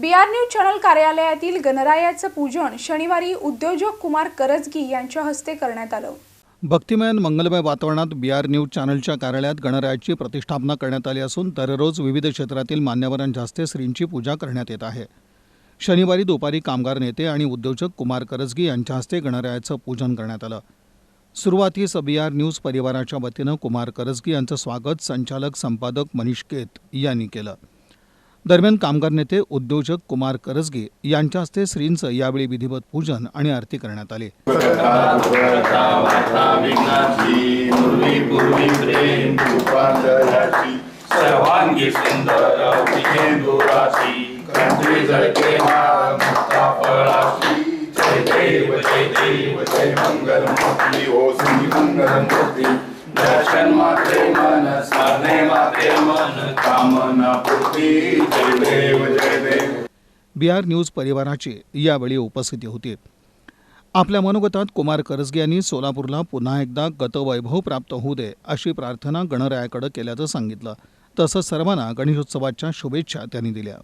बी R news channel कार्यालयातील गणरायाचं पूजन शनिवारी उद्योजक कुमार करजगी यांच्या हस्ते करण्यात आलं. भक्तिमयन मंगलमय वातावरणात बी आर न्यूज चॅनलच्या कार्यालयात गणरायाची प्रतिष्ठापना करण्यात आली असून दररोज विविध क्षेत्रातील मान्यवरांच्या हस्ते श्रींची पूजा करण्यात येत आहे. शनिवारी दुपारी कामगार नेते आणि उद्योजक कुमार करजगी यांच्या हस्ते गणरायाचं पूजन करण्यात आलं. सुरुवातीस बी आर न्यूज परिवाराच्या वतीनं कुमार करजगी यांचं स्वागत संचालक संपादक मनीष केत यांनी केलं. दरम्यान कामगार नेते उद्योजक कुमार करजगे यांच्या हस्ते श्रींचं यावेळी विधिवत पूजन आणि आरती करण्यात आली मंगल मंगल दर्शन मात्रे मन कामना जय देव जय देव बी आर न्यूज परिवाराची यावेळी उपस्थिती होती. आपल्या मनोगतात कुमार करजगे यांनी सोलापूरला पुन्हा एकदा गतवैभव प्राप्त होऊ दे अशी प्रार्थना गणरायाकडे केल्याचं सांगितलं. तसंच सर्वांना गणेशोत्सवाच्या शुभेच्छा त्यांनी दिल्या.